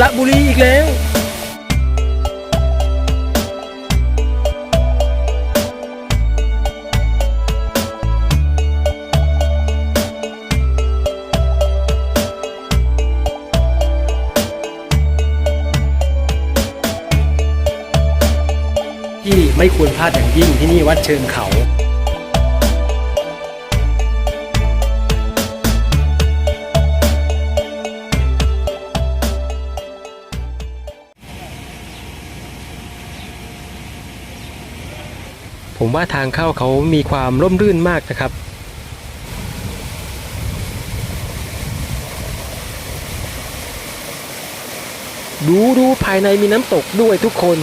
ระบุรีอีกแล้วที่ไม่ควรพลาดอย่างยิ่งที่นี่วัดเชิงเขา ผมว่าทางเข้าเขามีความร่มรื่นมากนะครับ ดูดูภายในมีน้ำตกด้วยทุกคน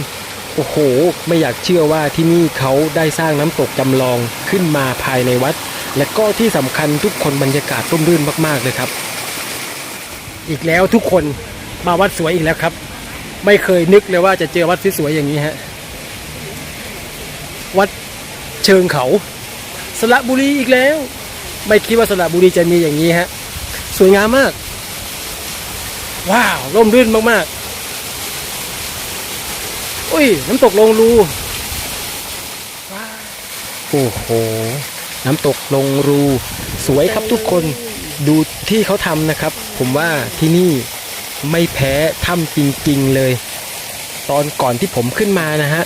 โอ้โห ไม่อยากเชื่อว่าที่นี่เขาได้สร้างน้ำตกจำลองขึ้นมาภายในวัด และก็ที่สำคัญทุกคนบรรยากาศร่มรื่นมากๆเลยครับ อีกแล้วทุกคนมาวัดสวยอีกแล้วครับ ไม่เคยนึกเลยว่าจะเจอวัดสวยๆอย่างนี้ฮะวัด เชิงเขา สระบุรีอีกแล้ว ไม่คิดว่าสระบุรีจะมีอย่างนี้ฮะ สวยงามมาก ว้าวร่มรื่นมากๆ อุ้ย น้ำตกลงรูว้าวโอ้โห น้ำตกลงรู สวยครับทุกคนดูที่เขาทำนะครับ ผมว่าที่นี่ไม่แพ้ถ้ำจริงๆเลย ตอนก่อนที่ผมขึ้นมานะฮะ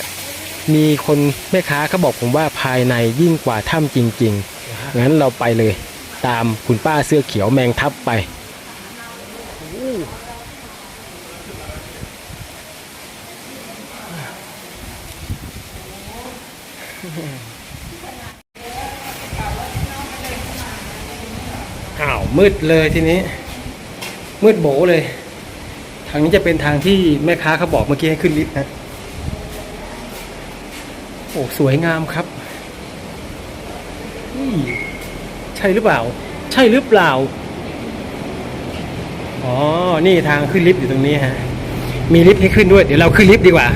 มีคนแม่ค้าเขาบอกผมว่าภายในยิ่งกว่าถ้ำจริงๆ งั้นเราไปเลย ตามคุณป้าเสื้อเขียวแมงทับไป อ้าวมืดเลยทีนี้ มืดโบเลย ทางนี้จะเป็นทางที่แม่ค้าเขาบอกเมื่อกี้ให้ขึ้นลิฟต์นะโอ้สวยงามครับใช่หรือเปล่า ใช่หรือเปล่า อ๋อ นี่ทางขึ้นลิฟต์อยู่ตรงนี้ฮะ มีลิฟต์ให้ขึ้นด้วย เดี๋ยวเราขึ้นลิฟต์ดีกว่า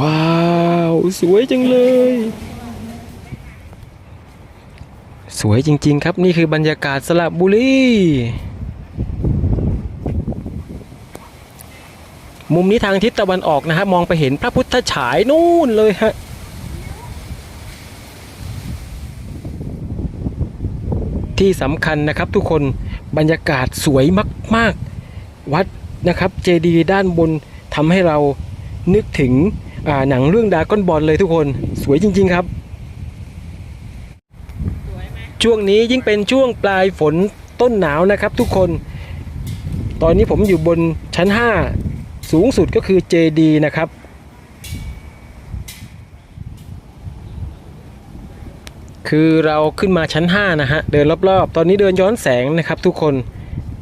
ว้าวสวยจังเลย สวยจริง ๆ ครับนี่คือบรรยากาศสระบุรี มุมนี้ทางทิศตะวันออกนะฮะมองไปเห็นพระพุทธฉายนู่นเลยฮะที่สำคัญนะครับทุกคนบรรยากาศสวยมาก ๆ วัดนะครับเจดีย์ด้านบนทำให้เรานึกถึงหนังเรื่องดาก้อนบอลเลยทุกคนสวยจริง ๆ ครับ ช่วงนี้ยิ่งเป็นช่วงปลายฝนต้นหนาวนะครับทุกคน ตอนนี้ผมอยู่บนชั้น 5 สูงสุดก็คือเจดีนะครับ คือเราขึ้นมาชั้น 5 นะฮะ เดินรอบๆ ตอนนี้เดินย้อนแสงนะครับทุกคน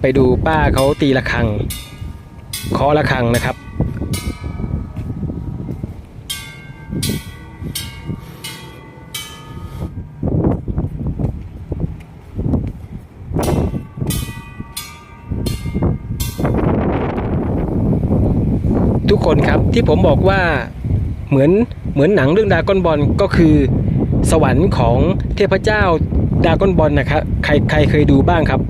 ไปดูป้าเขาตีระฆังเคาะระฆังนะครับ ทุก คนครับ ที่ผมบอกว่าเหมือนเหมือนหนังเรื่องดาก้อนบอลก็คือ สวรรค์ของเทพเจ้าดาก้อนบอลนะครับใครใครเคยดูบ้างครับ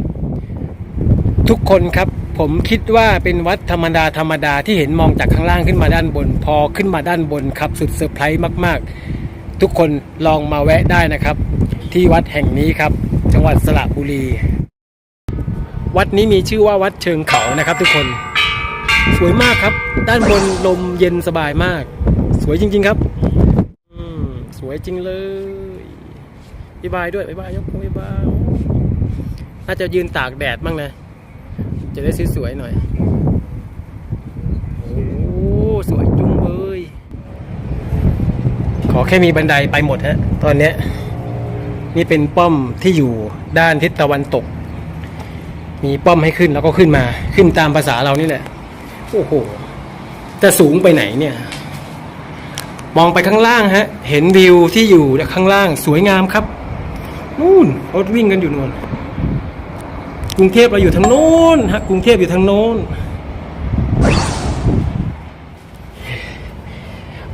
ทุกคนครับผมคิดว่าเป็นวัดธรรมดาธรรมดาที่เห็นมองจากข้างล่างขึ้นมาด้านบน พอขึ้นมาด้านบนครับสุดเซอร์ไพรส์มากๆ ทุกคนลองมาแวะได้นะครับ ที่วัดแห่งนี้ครับ จังหวัดสระบุรี วัดนี้มีชื่อว่าวัดเชิงเขานะครับ ทุกคน สวยมากครับ ด้านบนลมเย็นสบายมาก สวยจริง ๆครับอืมสวยจริงเลยบ๊ายบายด้วยบ๊ายบายยกมือบ๊ายบายน่าจะยืนตากแดดบ้างนะ จะได้สวยๆหน่อย โอ้สวยจุงเบยขอแค่มีบันไดไปหมดฮะ ตอนเนี้ยนี่เป็นป้อมที่อยู่ด้านทิศตะวันตก มีป้อมให้ขึ้นแล้วก็ขึ้นมา ขึ้นตามภาษาเรานี่แหละ อ้โหจะสูงไปไหนเนี่ย มองไปข้างล่างฮะ เห็นวิวที่อยู่ข้างล่างสวยงามครับ นู่นรถวิ่งกันอยู่นู่นกรุงเทพเราอยู่ทางโน้นฮะกรุงเทพอยู่ทางโน้น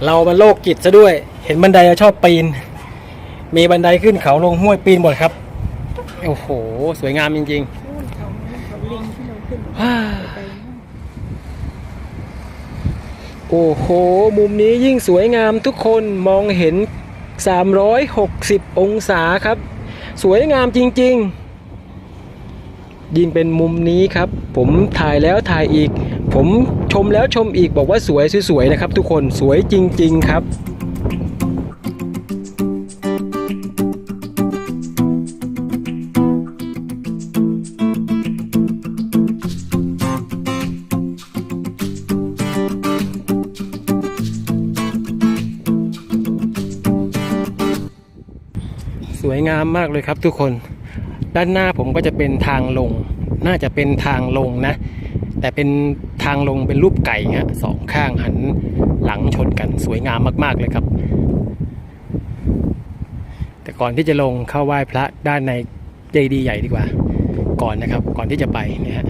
เรามันโลกจิตซะด้วย เห็นบันไดเราชอบปีน มีบันไดขึ้นเขาลงห้วยปีนหมดครับ โอ้โห สวยงามจริงนู่นเขาเขาลิงที่เราขึ้นๆว้า ไปนู่น โอ้โห มุมนี้ยิ่งสวยงามทุกคนมองเห็น 360 องศาครับ สวยงามจริง ๆ ยิ่งเป็นมุมนี้ครับ ผมถ่ายแล้วถ่ายอีก ผมชมแล้วชมอีกบอกว่าสวยสวยๆนะครับ ทุกคนสวยจริง ๆ ครับ มากเลยครับทุกคน ด้านหน้าผมก็จะเป็นทางลง น่าจะเป็นทางลงนะ แต่เป็นทางลงเป็นรูปไก่ฮะสองข้างหันหลังชนกันสวยงามมากๆเลยครับ แต่ก่อนที่จะลงเข้าไหว้พระด้านในเจดีย์ใหญ่ดีกว่า ก่อนนะครับ ก่อนที่จะไปเนี่ยฮะ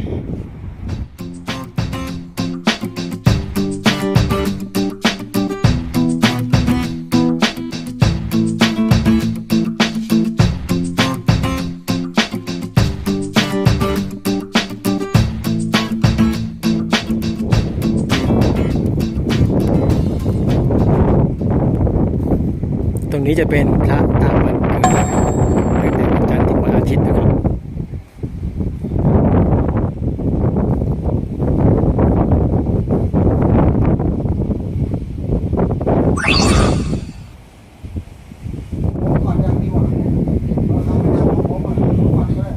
จะเป็นพระตามวันเกิดนะครับตั้งแต่วันจันทร์ถึงวันอาทิตย์นะครับ ก่อนยังดีกว่าเราทำไม่ได้ผมอะก่อนก็ได้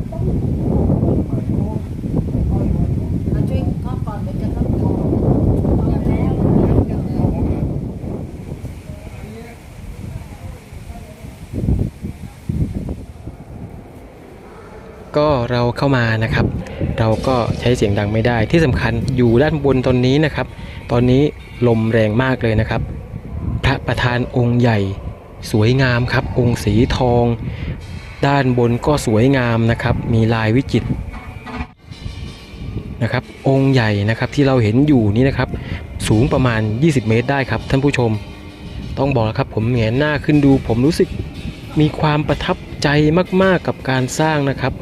มาช่วยเข้าก่อนเดี๋ยวจะเข้าก่อนเอาแล้วแล้ว ก็ เข้ามานะครับ เราก็ใช้เสียงดังไม่ได้ ที่สำคัญอยู่ด้านบนตอนนี้นะครับ ตอนนี้ลมแรงมากเลยนะครับ พระประธานองค์ใหญ่สวยงามครับ องค์สีทอง ด้านบนก็สวยงามนะครับ มีลายวิจิตรนะครับ องค์ใหญ่นะครับที่เราเห็นอยู่นี่นะครับ สูงประมาณ 20 เมตรได้ครับ ท่านผู้ชม ต้องบอกแล้วครับผมแหงนหน้าขึ้นดู ผมรู้สึกมีความประทับใจมากๆกับการสร้างนะครับ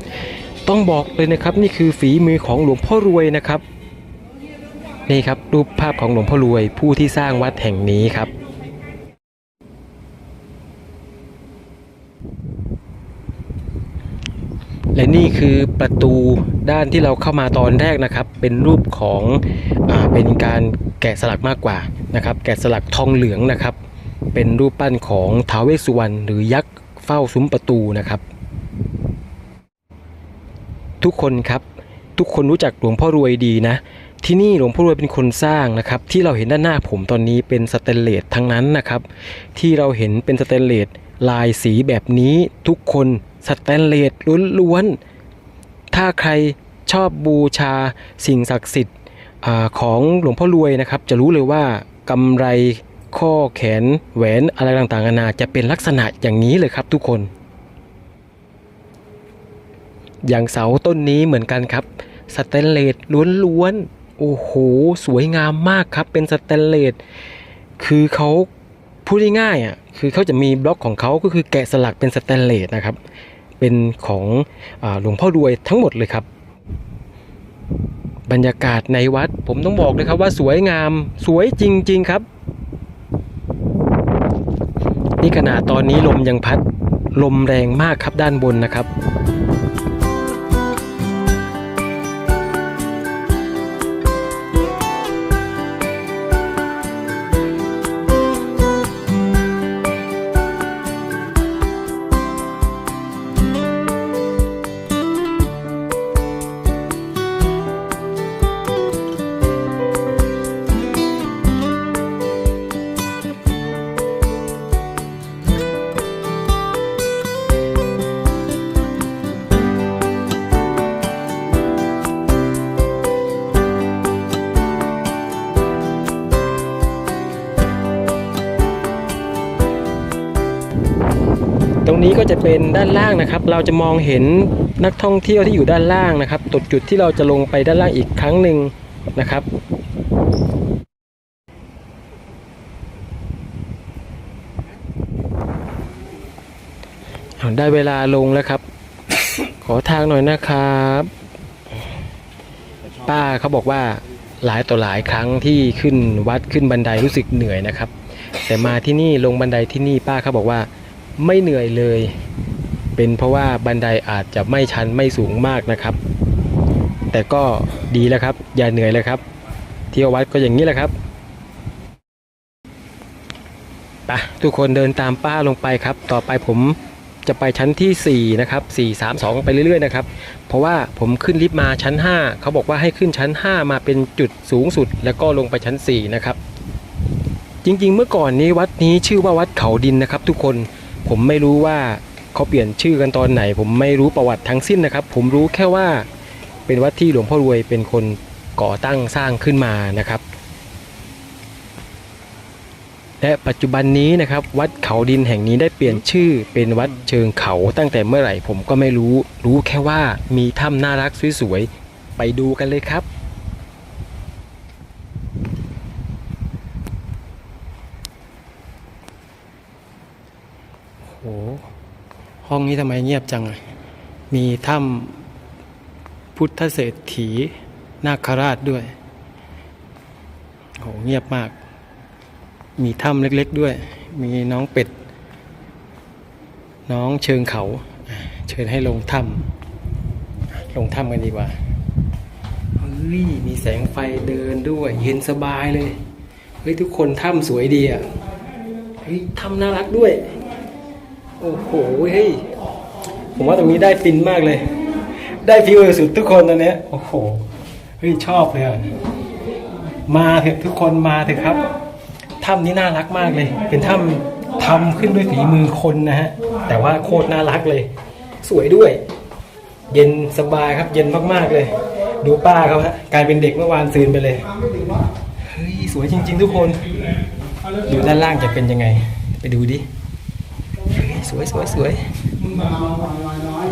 ต้องบอกเลยนะครับนี่คือฝีมือของหลวงพ่อรวยนะครับ นี่ครับรูปภาพของหลวงพ่อรวย ผู้ที่สร้างวัดแห่งนี้ครับและนี่คือประตูด้านที่เราเข้ามาตอนแรกนะครับ เป็นรูปของอเป็นการแกะสลักมากกว่านะครับ แกะสลักทองเหลืองนะครับ เป็นรูปปั้นของท้าวเวสสุวรรณหรือยักษ์เฝ้าซุ้มประตูนะครับ ทุกคนครับ ทุกคนรู้จักหลวงพ่อรวยดีนะ ที่นี่หลวงพ่อรวยเป็นคนสร้างนะครับ ที่เราเห็นด้านหน้าผมตอนนี้เป็นสแตนเลสทั้งนั้นนะครับ ที่เราเห็นเป็นสแตนเลสลายสีแบบนี้ทุกคนสแตนเลสล้วนๆ ถ้าใครชอบบูชาสิ่งศักดิ์สิทธิ์ของหลวงพ่อรวยนะครับ จะรู้เลยว่ากำไรข้อแขนแหวนอะไรต่างๆนานาจะเป็นลักษณะอย่างนี้เลยครับทุกคน อย่างเสาต้นนี้เหมือนกันครับสแตนเลสล้วนๆ โอ้โห สวยงามมากครับ เป็นสแตนเลส คือเขาพูดง่ายๆอะ คือเขาจะมีบล็อกของเขาก็คือแกะสลักเป็นสแตนเลสนะครับ เป็นของอหลวงพ่อรวยทั้งหมดเลยครับ บรรยากาศในวัดผมต้องบอกเลยครับว่าสวยงาม สวยจริง ๆครับ นี่ขนาดตอนนี้ลมยังพัด ลมแรงมากครับด้านบนนะครับ นี้ก็จะเป็นด้านล่างนะครับ เราจะมองเห็นนักท่องเที่ยวที่อยู่ด้านล่างนะครับตดจุดที่เราจะลงไปด้านล่างอีกครั้งหนึ่งนะครับ ได้เวลาลงแล้วครับ ขอทางหน่อยนะครับ ป้าเขาบอกว่าหลายต่อหลายครั้งที่ขึ้นวัดขึ้นบันไดรู้สึกเหนื่อยนะครับ แต่มาที่นี่ลงบันไดที่นี่ป้าเขาบอกว่า ไม่เหนื่อยเลย เป็นเพราะว่าบันไดอาจจะไม่ชันไม่สูงมากนะครับ แต่ก็ดีแล้วครับ อย่าเหนื่อยเลยครับ เที่ยววัดก็อย่างนี้แหละครับไปทุกคนเดินตามป้าลงไปครับ ต่อไปผมจะไปชั้นที่ 4 นะครับ 4 3 2 ไปเรื่อยๆนะครับ เพราะว่าผมขึ้นลิฟต์มาชั้น 5 เขาบอกว่าให้ขึ้นชั้น 5 มาเป็นจุดสูงสุด แล้วก็ลงไปชั้น 4 นะครับ จริงๆ เมื่อก่อนนี้วัดนี้ชื่อว่าวัดเขาดินนะครับ ทุกคน ผมไม่รู้ว่าเขาเปลี่ยนชื่อกันตอนไหน ผมไม่รู้ประวัติทั้งสิ้นนะครับ ผมรู้แค่ว่าเป็นวัดที่หลวงพ่อรวยเป็นคนก่อตั้งสร้างขึ้นมานะครับ และปัจจุบันนี้นะครับ วัดเขาดินแห่งนี้ได้เปลี่ยนชื่อเป็นวัดเชิงเขาตั้งแต่เมื่อไหร่ผมก็ไม่รู้ รู้แค่ว่ามีถ้ำน่ารักสวยๆไปดูกันเลยครับ โอ้โห ห้องนี้ทำไมเงียบจัง มีถ้ำพุทธเศรษฐีนาคราชด้วยโหเงียบมาก มีถ้ำเล็กๆด้วย มีน้องเป็ด น้องเชิงเขา เชิญให้ลงถ้ำลงถ้ำกันดีกว่าเฮ้ยมีแสงไฟเดินด้วย เย็นสบายเลย เฮ้ย ทุกคนถ้ำสวยดีอะ เฮ้ยถ้ำน่ารักด้วย โอ้โหเฮ้ยผมว่าตรงนี้ได้ฟินมากเลย ได้ฟิวสุดทุกคนตอนเนี้ยโอ้โหเฮ้ยชอบเลยอะมาเถอะทุกคนมาเถอะครับถ้ำนี้น่ารักมากเลย เป็นถ้ำทำขึ้นด้วยฝีมือคนนะฮะแต่ว่าโคตรน่ารักเลย สวยด้วย เย็นสบายครับ เย็นมากๆเลย ดูป้าเขาฮะกลายเป็นเด็กเมื่อวานซืนไปเลยเฮ้ยสวยจริง ๆ ทุกคนดูด้านล่างจะเป็นยังไง ไปดูดิ สวยสวยสวย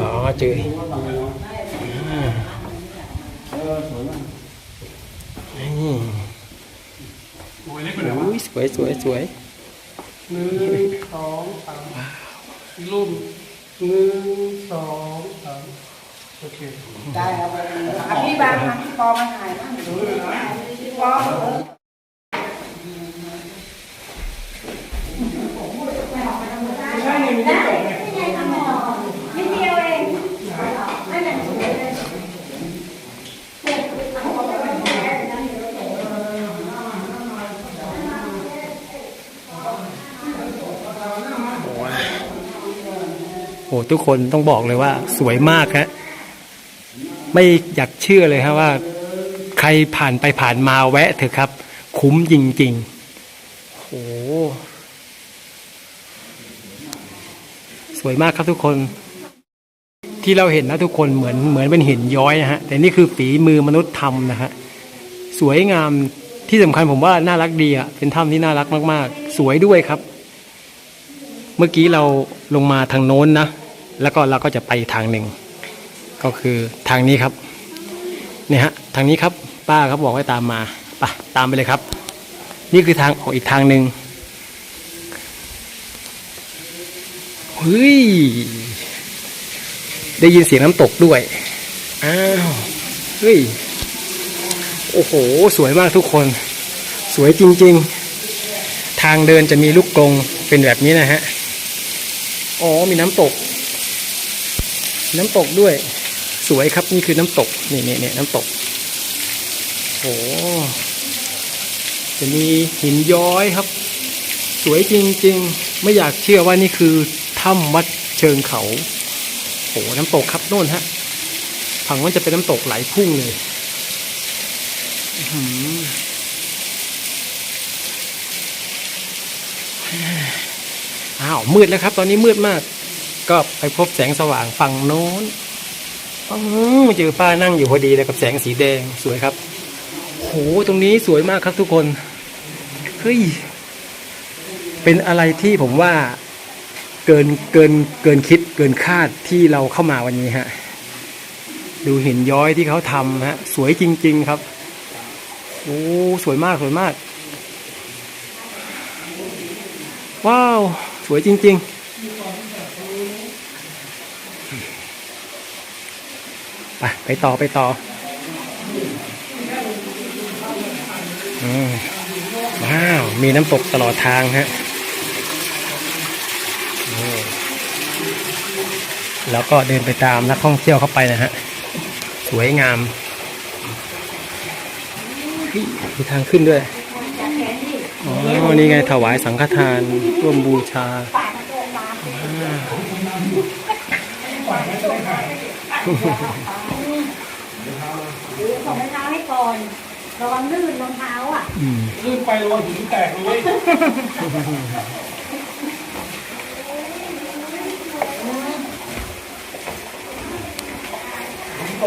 อ๋อเจออ่านี่โอ้ยสวยสวยสวยหนึ่งสองสามอีกรูปหนึ่งสองสามโอเค ได้ครับอะพี่บางมาพี่ปอมาถ่ายบ้างพี่ปอ โอ้ทุกคนต้องบอกเลยว่าสวยมากฮะไม่อยากเชื่อเลยครับว่า ใครผ่านไปผ่านมาแวะเถอะครับ คุ้มจริง ๆโอ้ สวยมากครับทุกคน ที่เราเห็นนะทุกคนเหมือนเหมือนเป็นหินย้อยนะฮะแต่นี่คือฝีมือมนุษย์ทำนะฮะสวยงามที่สำคัญผมว่าน่ารักดีอะเป็นถ้ำที่น่ารักมาก ๆ สวยด้วยครับ เมื่อกี้เราลงมาทางโน้นนะแล้วก็เราก็จะไปทางหนึ่ง ก็คือทางนี้ครับเนี่ยฮะทางนี้ครับ ป้าเขาบอกให้ตามมาไปตามไปเลยครับ นี่คือทางออกอีกทางหนึ่ง เฮ้ย ได้ยินเสียงน้ำตกด้วย อ้าว เฮ้ย โอ้โห สวยมากทุกคน สวยจริง ๆ ทางเดินจะมีลูกกรงเป็นแบบนี้นะฮะ อ๋อ มีน้ำตก น้ำตกด้วย สวยครับ นี่คือน้ำตก นี่นี่นี่น้ำตก โอ้จะมีหินย้อยครับ สวยจริง ๆ ไม่อยากเชื่อว่านี่คือ ถ้ำวัดเชิงเขาโอ้น้ำตกครับโน่นฮะฝั่งนั้นจะเป็นน้ำตกไหลพุ่งเลยอ้าวมืดแล้วครับ ตอนนี้มืดมาก ก็ไปพบแสงสว่างฝั่งโน้นอื้อเจอป้านั่งอยู่พอดีเลยกับแสงสีแดงสวยครับโหตรงนี้สวยมากครับทุกคนเฮ้ยเป็นอะไรที่ผมว่า เกินเกินเกินคิดเกินคาดที่เราเข้ามาวันนี้ฮะ ดูหินย้อยที่เขาทำฮะ สวยจริง ๆ ครับ โอ้สวยมากสวยมาก ว้าว สวยจริง ๆไปไปต่อไปต่ออืมว้าว มีน้ำตกตลอดทางฮะอืม แล้วก็เดินไปตามนักท่องเที่ยวเข้าไปนะฮะ สวยงามเฮ้ยมีทางขึ้นด้วย อ๋อ นี่ไงถวายสังฆทานร่วมบูชาหรือส่งรองเท้าให้ก่อนระวังลื่นรองเท้าอะอืมลื่นไประวังหินแตกเลย โต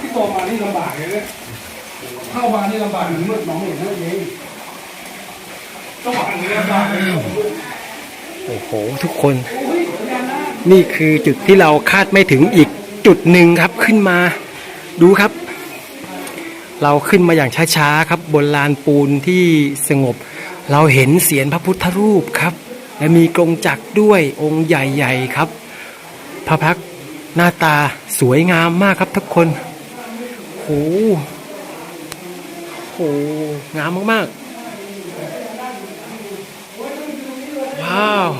พี่โตมานี่ลำบากเลยเนี่ยเข้ามานี่ลำบากเหมือนมืดมองไม่เห็นนั่นเองต้องผ่านนี้ลำบากเลยโอ้โหทุกคน นี่คือจุดที่เราคาดไม่ถึงอีกจุดหนึ่งครับขึ้นมา ดูครับ เราขึ้นมาอย่างช้าๆครับ บนลานปูนที่สงบ เราเห็นเสียนพระพุทธรูปครับ และมีกรงจักรด้วยองค์ใหญ่ ๆ ครับ พระพักตร์ หน้าตาสวยงามมากครับทุกคนโหโหงามมากๆ ว้าว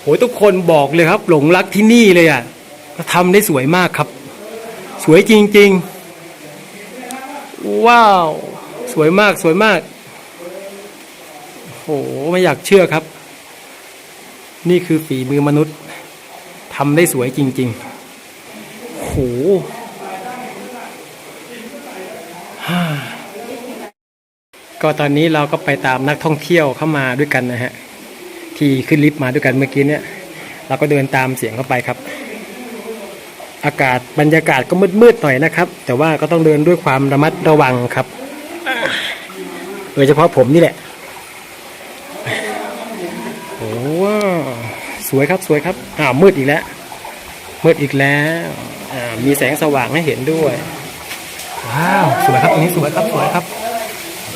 โหทุกคนบอกเลยครับ หลงรักที่นี่เลยอะก็ทำได้สวยมากครับ สวยจริง ๆ ว้าว สวยมากสวยมาก โหไม่อยากเชื่อครับ นี่คือฝีมือมนุษย์ทำได้สวยจริง ๆ โหก็ตอนนี้เราก็ไปตามนักท่องเที่ยวเข้ามาด้วยกันนะฮะ ที่ขึ้นลิฟต์มาด้วยกันเมื่อกี้เนี่ย เราก็เดินตามเสียงเข้าไปครับ อากาศบรรยากาศก็มืดๆหน่อยนะครับ แต่ว่าก็ต้องเดินด้วยความระมัดระวังครับโดยเฉพาะผมนี่แหละ วยครับสวยครับอ้าวมืดอีกแล้ว มืดอีกแล้วอ่ามีแสงสว่างให้เห็นด้วย ว้าวสวยครับอันนี้สวยครับสวยครับ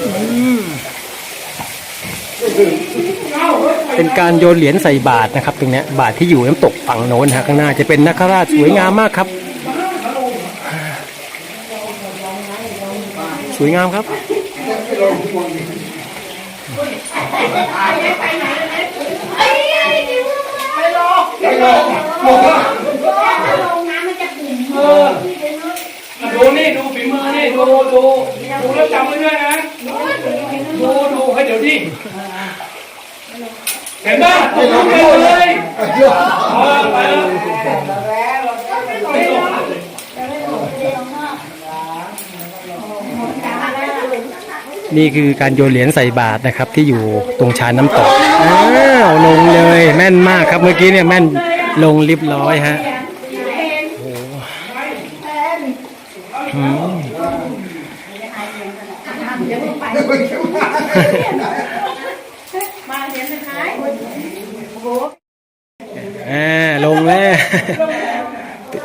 อืมเป็นการโยนเหรียญใส่บาทนะครับ ตรงเนี้ยบาทที่อยู่น้ำตกฝั่งโน้นฮะข้างหน้าจะเป็นนักคราชสวยงามมากครับ สวยงามครับ ลงน้ำมันจะขุ่นเออดูนี่ดูฝีมือนี่ดูดูดูแล้วจำไว้ด้วยนะดูดูให้เดี๋ยวดิเห็นไหมตกลงไปเลยเออไปแล้ว นี่คือการโยนเหรียญใส่บาทนะครับ ที่อยู่ตรงชานน้ำตกอ้าวลงเลยแม่นมากครับเมื่อกี้เนี่ยแม่นลงรียบร้อยฮะโอ้โหอืมอ่าลงแล้ว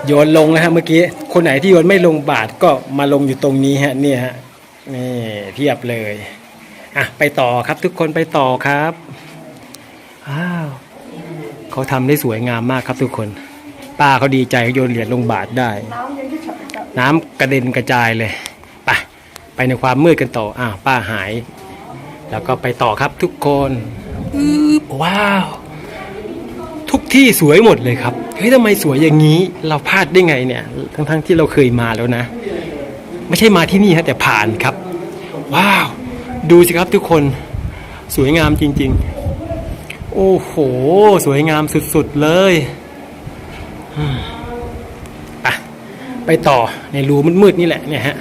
โยนลงแล้วฮะเมื่อกี้ คนไหนที่โยนไม่ลงบาทก็มาลงอยู่ตรงนี้ฮะ เนี่ยฮะ นี่เพียบเลยอะไปต่อครับทุกคนไปต่อครับอ้าวเขาทำได้สวยงามมากครับทุกคน ป้าเขาดีใจเขาโยนเหรียญลงบาทได้ น้ำกระเด็นกระจายเลยไปไปในความมืดกันต่ออ้าวป้าหาย แล้วก็ไปต่อครับทุกคนอืว้าว ทุกที่สวยหมดเลยครับเฮ้ยทำไมสวยอย่างนี้ เราพลาดได้ไงเนี่ย ทั้งๆที่เราเคยมาแล้วนะ ไม่ใช่มาที่นี่ฮะแต่ผ่านครับ ว้าว ดูสิครับทุกคนสวยงามจริง ๆ โอ้โห สวยงามสุด ๆ เลยอืมไปไปต่อในรูมืด ๆ นี่แหละเนี่ยฮะ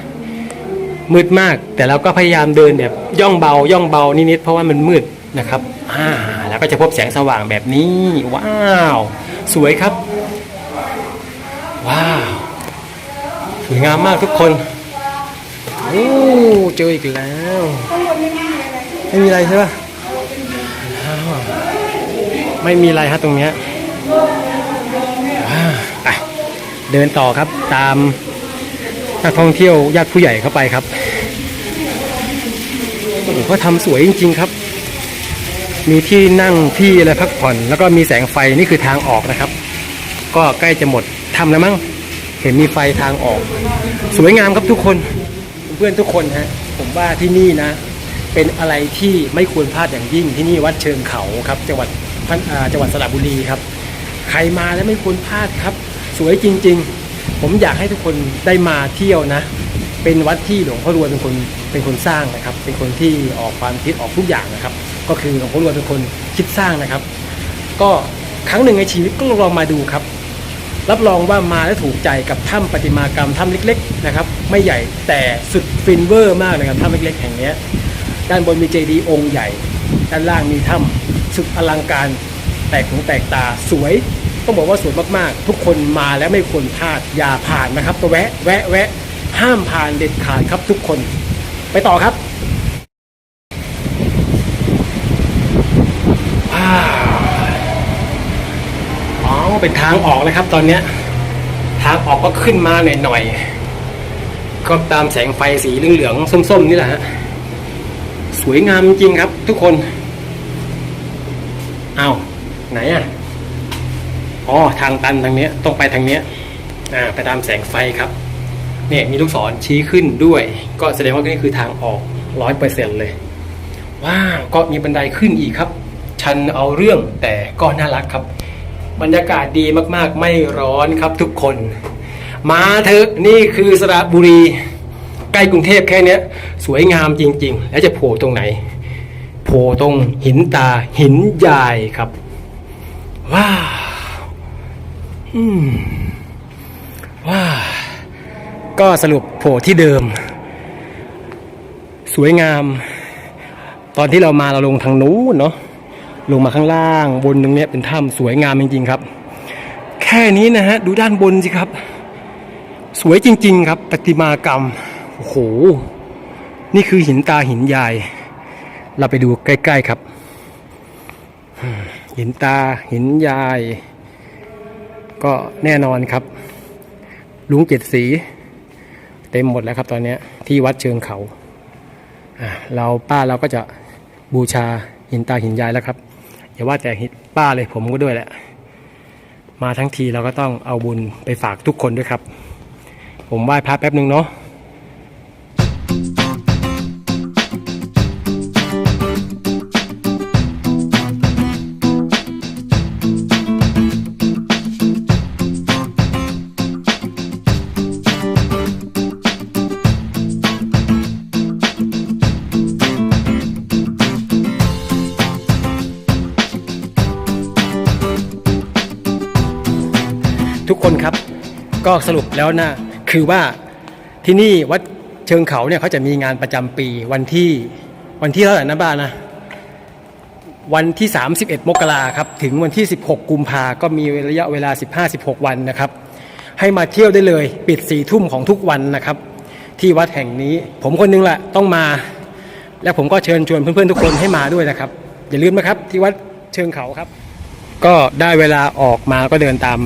มืดมากแต่เราก็พยายามเดินแบบย่องเบา ย่องเบานิด ๆ เพราะว่ามันมืดนะครับอ่าแล้วก็จะพบแสงสว่างแบบนี้ ว้าว สวยครับ ว้าว สวยงามมากทุกคน อ้เจออีกแล้วไม่มีอะไรใช่ปะไม่มีอะไรฮะตรงเนี้ยเดินต่อครับตามนักท่องเที่ยวญาติผู้ใหญ่เข้าไปครับโอ้โหเขาทำสวยจริง ๆครับ มีที่นั่งที่อะไรพักผ่อน แล้วก็มีแสงไฟนี่คือทางออกนะครับ ก็ใกล้จะหมดทำแล้วมั้งเห็นมีไฟทางออก สวยงามครับทุกคน เพื่อนทุกคนฮะผมว่าที่นี่นะ เป็นอะไรที่ไม่ควรพลาดอย่างยิ่งที่นี่วัดเชิงเขาครับ จังหวัดจังหวัดสระบุรีครับ ใครมาแล้วไม่ควรพลาดครับ สวยจริง ๆ ผมอยากให้ทุกคนได้มาเที่ยวนะ เป็นวัดที่หลวงพ่อรวยเป็นคนเป็นคนสร้างนะครับ เป็นคนที่ออกความคิดออกทุกอย่างนะครับ ก็คือหลวงพ่อรวยเป็นคนคิดสร้างนะครับ ก็ครั้งหนึ่งในชีวิตก็ลองมาดูครับ รับรองว่ามาแล้วถูกใจกับถ้ำประติมากรรมถ้ำเล็กๆนะครับไม่ใหญ่แต่สุดฟินเวอร์มากเลยครับถ้ำเล็กๆแห่งนี้ด้านบนมีเจดีย์องค์ใหญ่ ด้านล่างมีถ้ำสุดอลังการแปลกหูแปลกตาสวยต้องบอกว่าสวยมากๆ ทุกคนมาแล้วไม่ควรพลาดอย่าผ่านนะครับแวะแวะแวะห้ามผ่านเด็ดขาดครับทุกคน ไปต่อครับว้าวอ๋อ เป็นทางออกเลยครับ ตอนเนี้ยทางออกก็ขึ้นมาหน่อยๆก็ตามแสงไฟสีเหลืองๆส้มๆนี่แหละฮะสวยงามจริงครับ ทุกคนเอาไหนอะอ๋อทางตันทางเนี้ยต้องไปทางเนี้ยอ่าไปตามแสงไฟครับเนี่ยมีลูกศรชี้ขึ้นด้วย ก็แสดงว่านี่คือทางออกร้อยเปอร์เซ็นเลยว้าวก็มีบันไดขึ้นอีกครับ ชันเอาเรื่องแต่ก็น่ารักครับ บรรยากาศดีมากๆ ไม่ร้อนครับทุกคน มาเถอะนี่คือสระบุรี ใกล้กรุงเทพแค่เนี้ยสวยงามจริง ๆ แล้วจะโผล่ตรงไหน โผล่ตรงหินตาหินยายครับ ว้าวอืมว้าวก็สรุปโผล่ที่เดิม สวยงาม ตอนที่เรามาเราลงทางนู้นเนาะ ลงมาข้างล่างบนตรงนี้เป็นถ้ำสวยงามจริงๆครับ แค่นี้นะฮะดูด้านบนสิครับ สวยจริง ๆ ครับประติมากรรมโอ้โหนี่คือหินตาหินยาย เราไปดูใกล้ ๆครับ หินตาหินยาย ก็แน่นอนครับ ลุงเจ็ดสี เต็มหมดแล้วครับตอนนี้ที่วัดเชิงเขาเราป้าเราก็จะบูชาหินตาหินยายแล้วครับ อย่าว่าแต่ป้าเลยผมก็ด้วยแหละ มาทั้งทีเราก็ต้องเอาบุญไปฝากทุกคนด้วยครับ ผมไหว้พระแป๊บหนึ่งเนาะ ทุกคนครับ ก็สรุปแล้วนะคือว่าที่นี่วัดเชิงเขาเนี่ยเขาจะมีงานประจำปีวันที่วันที่เท่าไหร่นะบ้านนะวันที่ 31 มกราครับถึงวันที่ 16 กุมภาก็มีระยะเวลา 15-16 วันนะครับ ให้มาเที่ยวได้เลยปิด4ี่ทุ่มของทุกวันนะครับ ที่วัดแห่งนี้ ผมคนนึงแหละต้องมา และผมก็เชิญชวนเพื่อนๆทุกคนให้มาด้วยนะครับ อย่าลืมนะครับที่วัดเชิงเขาครับ ก็ได้เวลาออกมาก็เดินตาม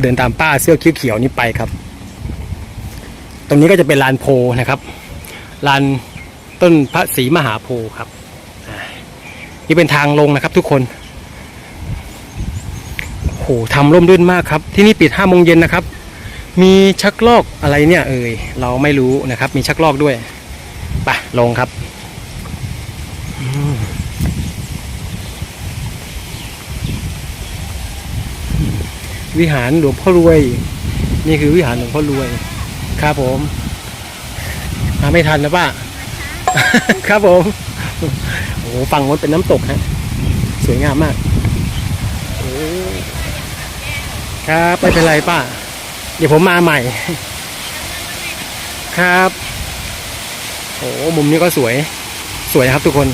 เดินตามป้าเสื้อเขียวๆนี้ไปครับ ตรงนี้ก็จะเป็นลานโพนะครับลานต้นพระศรีมหาโพธิ์ครับนี่เป็นทางลงนะครับทุกคนโอ้โหทำร่มรื่นมากครับ ที่นี่ปิดห้าโมงเย็นนะครับ มีชักลอกอะไรเนี่ย เอ่ยเราไม่รู้นะครับ มีชักลอกด้วยไปลงครับอืม วิหารหลวงพ่อรวย นี่คือวิหารหลวงพ่อรวยครับผมมาไม่ทันนะป้าครับผมโอ้โหฝั่งนู้นเป็นน้ำตกฮะสวยงามมากโอ้ครับไม่เป็นไรป้า เดี๋ยวผมมาใหม่ ครับโอ้มุมนี้ก็สวยสวยนะครับทุกคน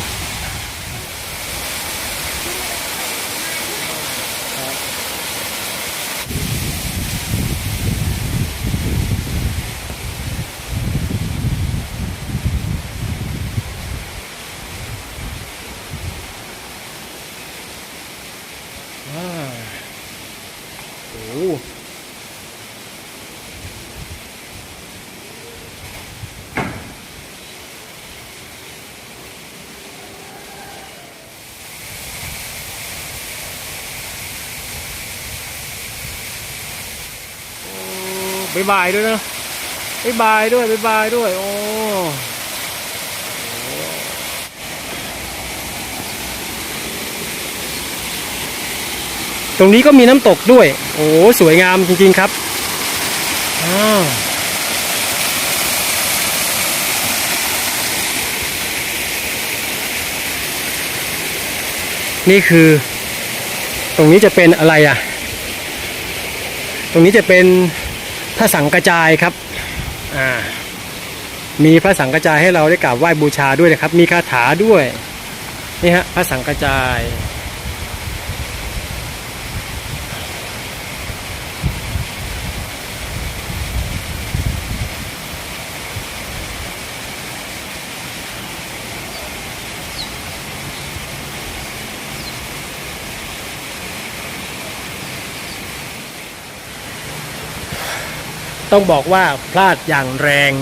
โอ้บายบายด้วยนะบายบายด้วยบายบายด้วย โอ้ ตรงนี้ก็มีน้ำตกด้วย โอ้สวยงามจริงๆครับอ้าวนี่คือ ตรงนี้จะเป็นอะไรอะ ตรงนี้จะเป็นพระสังกระจายครับอ่ามีพระสังกระจายให้เราได้กราบไหว้บูชาด้วยนะครับ มีคาถาด้วยนี่ฮะพระสังกระจาย ต้องบอกว่าพลาดอย่างแรง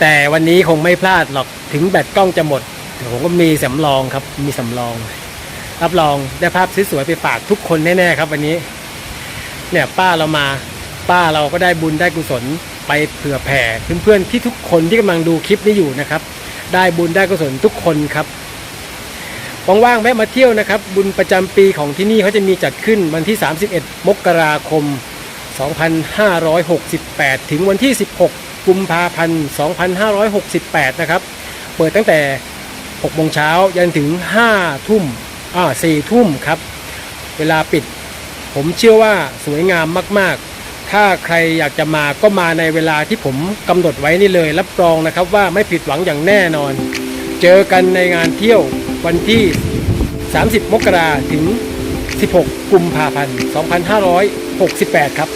แต่วันนี้คงไม่พลาดหรอกถึงแบตกล้องจะหมดผมก็มีสำรองครับ มีสำรอง รับรองได้ภาพสวยๆไปฝากทุกคนแน่ๆครับวันนี้ เนี่ยป้าเรามาป้าเราก็ได้บุญได้กุศลไปเผื่อแผ่เพื่อนๆที่ทุกคนที่กำลังดูคลิปนี้อยู่นะครับ ได้บุญได้กุศลทุกคนครับว่างๆแวะมาเที่ยวนะครับ บุญประจำปีของที่นี่เขาจะมีจัดขึ้นวันที่ 31 มกราคม 2568 ถึงวันที่ 16 กุมภาพันธ์ 2568 นะครับ เปิดตั้งแต่ 6 โมงเช้ายันถึง 5 ทุ่มอ่า4ทุ่มครับ เวลาปิด ผมเชื่อว่าสวยงามมาก ๆ ถ้าใครอยากจะมาก็มาในเวลาที่ผมกำหนดไว้นี่เลย รับรองนะครับว่าไม่ผิดหวังอย่างแน่นอน เจอกันในงานเที่ยววันที่ 30 มกราถึง 16 กุมภาพันธ์ 2568 ครับ